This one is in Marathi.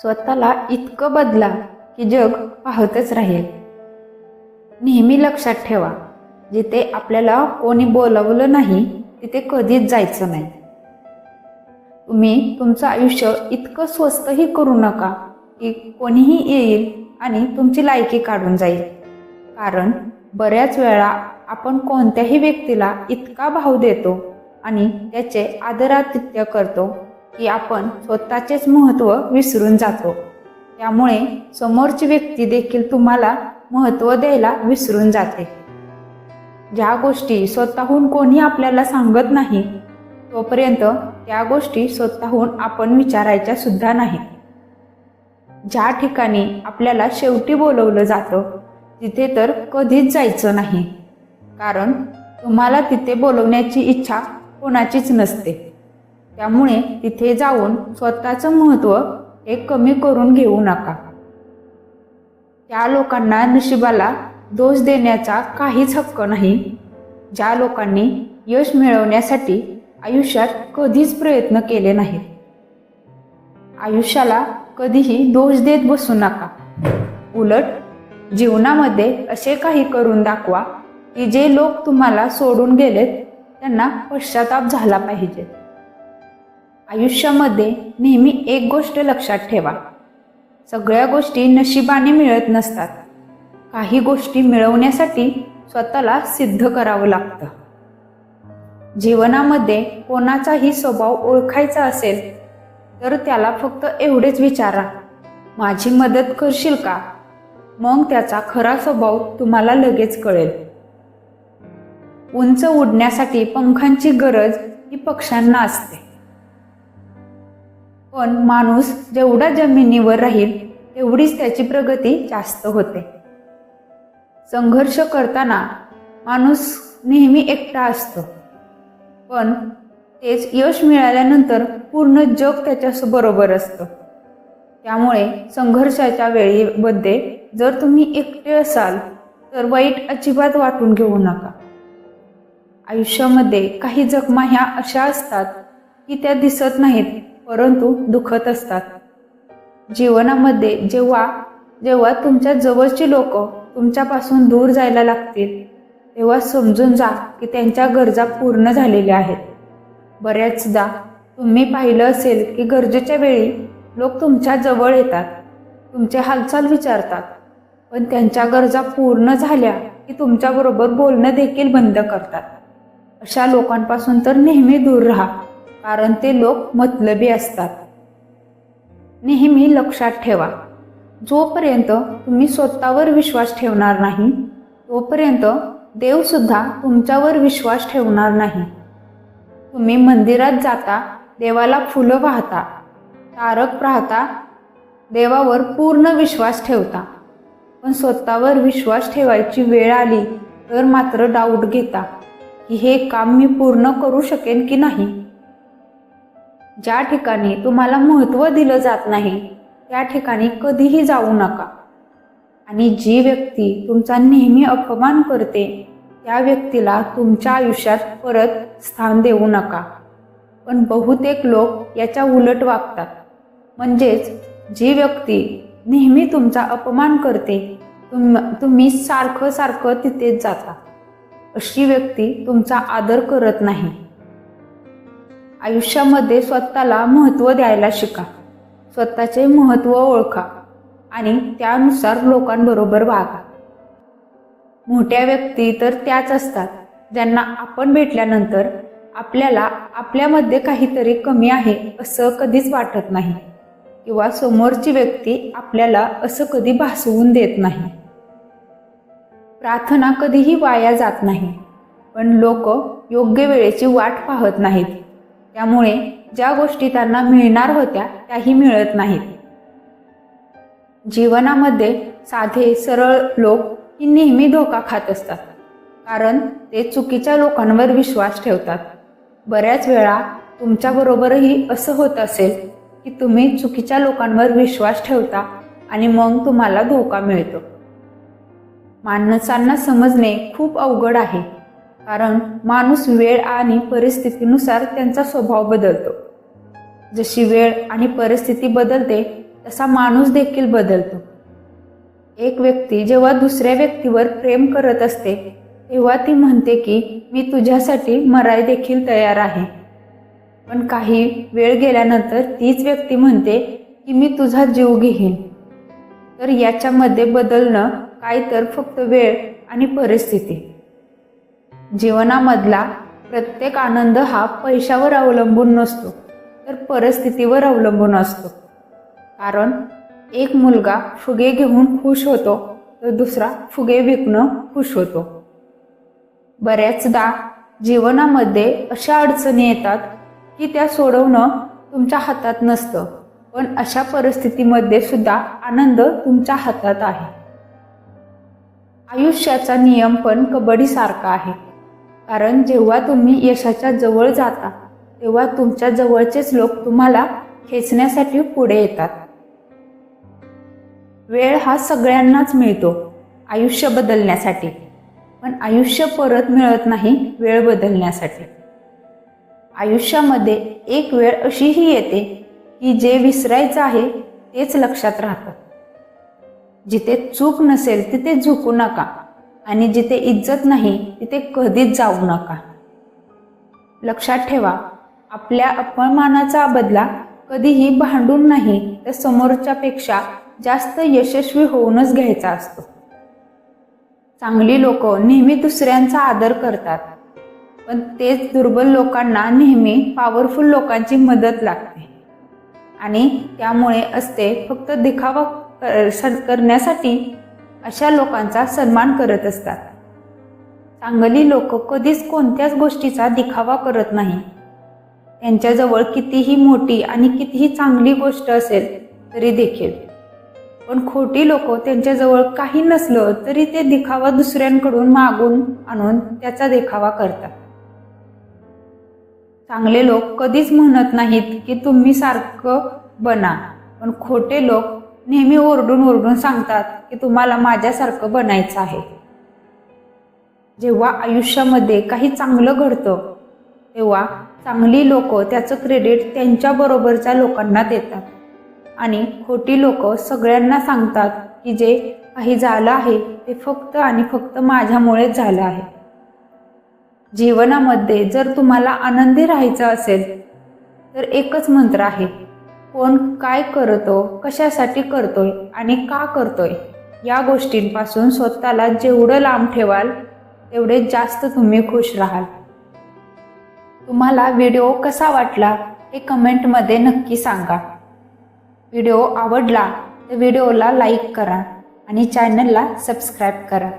स्वतःला इतकं बदला की जग पाहतच राहील. नेहमी लक्षात ठेवा जिथे आपल्याला कोणी बोलावलं नाही तिथे कधीच जायचं नाही. तुम्ही तुमचं आयुष्य इतकं स्वस्तही करू नका की कोणीही येईल आणि तुमची लायकी काढून जाईल. कारण बऱ्याच वेळा आपण कोणत्याही व्यक्तीला इतका भाव देतो आणि त्याचे आदरातिथ्य करतो की आपण स्वतःचेच महत्त्व विसरून जातो. त्यामुळे समोरची व्यक्ती देखील तुम्हाला महत्त्व द्यायला विसरून जाते. ज्या गोष्टी स्वतःहून कोणी आपल्याला सांगत नाही तोपर्यंत त्या गोष्टी स्वतःहून आपण विचारायच्या सुद्धा नाही. ज्या ठिकाणी आपल्याला शेवटी बोलवलं जातं तिथे तर कधीच जायचं नाही. कारण तुम्हाला तिथे बोलवण्याची इच्छा कोणाचीच नसते. त्यामुळे तिथे जाऊन स्वतःचं महत्त्व हे कमी करून घेऊ नका. त्या लोकांना नशिबाला दोष देण्याचा काहीच हक्क नाही. ज्या लोकांनी यश मिळवण्यासाठी आयुष्यात कधीच प्रयत्न केले नाहीत. आयुष्याला कधीही दोष देत बसू नका. उलट जीवनामध्ये असे काही करून दाखवा की जे लोक तुम्हाला सोडून गेलेत त्यांना पश्चाताप झाला पाहिजे. आयुष्यामध्ये नेहमी एक गोष्ट लक्षात ठेवा. सगळ्या गोष्टी नशिबाने मिळत नसतात. काही गोष्टी मिळवण्यासाठी स्वतःला सिद्ध करावं लागतं. जीवनामध्ये कोणाचाही स्वभाव ओळखायचा असेल तर त्याला फक्त एवढेच विचारा माझी मदत करशील का? मग त्याचा खरा स्वभाव तुम्हाला लगेच कळेल. उंच उडण्यासाठी पंखांची गरज ही पक्ष्यांना असते. पण माणूस जेवढा जमिनीवर राहील तेवढीच त्याची प्रगती जास्त होते. संघर्ष करताना माणूस नेहमी एकटा असतो. पण तेच यश मिळाल्यानंतर पूर्ण जग त्याच्याबरोबर असतं. त्यामुळे संघर्षाच्या वेळेमध्ये जर तुम्ही एकटे असाल तर वाईट अजिबात वाटून घेऊ नका. आयुष्यामध्ये काही जखमा ह्या अशा असतात की त्या दिसत नाहीत परंतु दुखत असतात. जीवनामध्ये जेव्हा जेव्हा तुमच्या जवळची लोक तुमच्यापासून दूर जायला लागतील तेव्हा समजून जा की त्यांच्या गरजा पूर्ण झालेल्या आहेत. बऱ्याचदा तुम्ही पाहिलं असेल की गरजेच्या वेळी लोक तुमच्या जवळ येतात तुमचे हालचाल विचारतात पण त्यांच्या गरजा पूर्ण झाल्या की तुमच्याबरोबर बोलणं देखील बंद करतात. अशा लोकांपासून तर नेहमी दूर राहा. कारण ते लोक मतलबी असतात. नेहमी लक्षात ठेवा जोपर्यंत तुम्ही स्वतःवर विश्वास ठेवणार नाही तोपर्यंत देवसुद्धा तुमच्यावर विश्वास ठेवणार नाही. तुम्ही मंदिरात जाता देवाला फुलं वाहता तारक पाहता देवावर पूर्ण विश्वास ठेवता. पण स्वतःवर विश्वास ठेवायची वेळ आली तर मात्र डाऊट घेता की हे काम मी पूर्ण करू शकेन की नाही? ज्या ठिकाणी तुम्हाला महत्त्व दिलं जात नाही त्या ठिकाणी कधीही जाऊ नका. आणि जी व्यक्ती तुमचा नेहमी अपमान करते त्या व्यक्तीला तुमच्या आयुष्यात परत स्थान देऊ नका. पण बहुतेक लोक याच्या उलट वागतात. म्हणजेच जी व्यक्ती नेहमी तुमचा अपमान करते तुम तुम्ही सारखं सारखं तिथेच जाता. अशी व्यक्ती तुमचा आदर करत नाही. आयुष्यामध्ये स्वतःला महत्त्व द्यायला शिका. स्वतःचे महत्त्व ओळखा आणि त्यानुसार लोकांबरोबर वागा. मोठ्या व्यक्ती तर त्याच असतात ज्यांना आपण भेटल्यानंतर आपल्याला आपल्यामध्ये काहीतरी कमी आहे असं कधीच वाटत नाही किंवा समोरची व्यक्ती आपल्याला असं कधी भासवून देत नाही. प्रार्थना कधीही वाया जात नाही पण लोक योग्य वेळेची वाट पाहत नाहीत. त्यामुळे ज्या गोष्टी त्यांना मिळणार होत्या त्याही मिळत नाहीत. जीवनामध्ये साधे सरळ लोक ही नेहमी धोका खात असतात कारण ते चुकीच्या लोकांवर विश्वास ठेवतात. बऱ्याच वेळा तुमच्याबरोबरही असं होत असेल की तुम्ही चुकीच्या लोकांवर विश्वास ठेवता आणि मग तुम्हाला धोका मिळतो. माणसांना समजणे खूप अवघड आहे. कारण माणूस वेळ आणि परिस्थितीनुसार त्यांचा स्वभाव बदलतो. जशी वेळ आणि परिस्थिती बदलते तसा माणूस देखील बदलतो. एक व्यक्ती जेव्हा दुसऱ्या व्यक्तीवर प्रेम करत असते तेव्हा ती म्हणते की मी तुझ्यासाठी मराय देखील तयार आहे. पण काही वेळ गेल्यानंतर तीच व्यक्ती म्हणते की मी तुझा जीव घेईन. तर याच्यामध्ये बदलणं काय तर फक्त वेळ आणि परिस्थिती. जीवनामधला प्रत्येक आनंद हा पैशावर अवलंबून नसतो तर परिस्थितीवर अवलंबून असतो. कारण एक मुलगा फुगे घेऊन खुश होतो तर दुसरा फुगे विकणं खुश होतो. बऱ्याचदा जीवनामध्ये अशा अडचणी येतात की त्या सोडवणं तुमच्या हातात नसतं पण अशा परिस्थितीमध्ये सुद्धा आनंद तुमच्या हातात आहे. आयुष्याचा नियम पण कबड्डीसारखा आहे. कारण जेव्हा तुम्ही यशाच्या जवळ जाता तेव्हा तुमच्या जवळचेच लोक तुम्हाला खेचण्यासाठी पुढे येतात. वेळ हा सगळ्यांनाच मिळतो आयुष्य बदलण्यासाठी. पण आयुष्य परत मिळत नाही वेळ बदलण्यासाठी. आयुष्यामध्ये एक वेळ अशीही येते की जे विसरायचं आहे तेच लक्षात राहतं. जिथे चूक नसेल तिथे झुकू नका. आणि जिथे इज्जत नाही तिथे कधीच जाऊ नका. लक्षात ठेवा आपल्या अपमानाचा बदला कधीही भांडून नाही तर समोरच्यापेक्षा जास्त यशस्वी होऊनच घ्यायचा असतो. चांगली लोक नेहमी दुसऱ्यांचा आदर करतात पण तेच दुर्बल लोकांना नेहमी पॉवरफुल लोकांची मदत लागते. आणि त्यामुळे असते फक्त दिखावा करण्यासाठी अशा लोकांचा सन्मान करत असतात. चांगली लोक कधीच कोणत्याच गोष्टीचा दिखावा करत नाही. त्यांच्याजवळ कितीही मोठी आणि कितीही चांगली गोष्ट असेल तरी देखील. पण खोटी लोक त्यांच्याजवळ काही नसलं तरी ते दिखावा दुसऱ्यांकडून मागून आणून त्याचा देखावा करतात. चांगले लोक कधीच म्हणत नाहीत की तुम्ही सारखं बना पण खोटे लोक नेहमी ओरडून ओरडून सांगतात की तुम्हाला माझ्यासारखं बनायचं आहे. जेव्हा आयुष्यामध्ये काही चांगलं घडतं तेव्हा चांगली लोक त्याचं क्रेडिट त्यांच्याबरोबरच्या लोकांना देतात. आणि खोटी लोक सगळ्यांना सांगतात की जे काही झालं आहे ते फक्त आणि फक्त माझ्यामुळेच झालं आहे. जीवनामध्ये जर तुम्हाला आनंदी राहायचं असेल तर एकच मंत्र आहे. कोण काय करतो कशासाठी करतोय आणि का करतोय या गोष्टींपासून स्वतःला जेवढं लांब ठेवाल तेवढे जास्त तुम्ही खुश राहाल. तुम्हाला व्हिडिओ कसा वाटला हे कमेंटमध्ये नक्की सांगा. व्हिडिओ आवडला तर व्हिडिओला लाईक करा आणि चॅनलला सबस्क्राईब करा.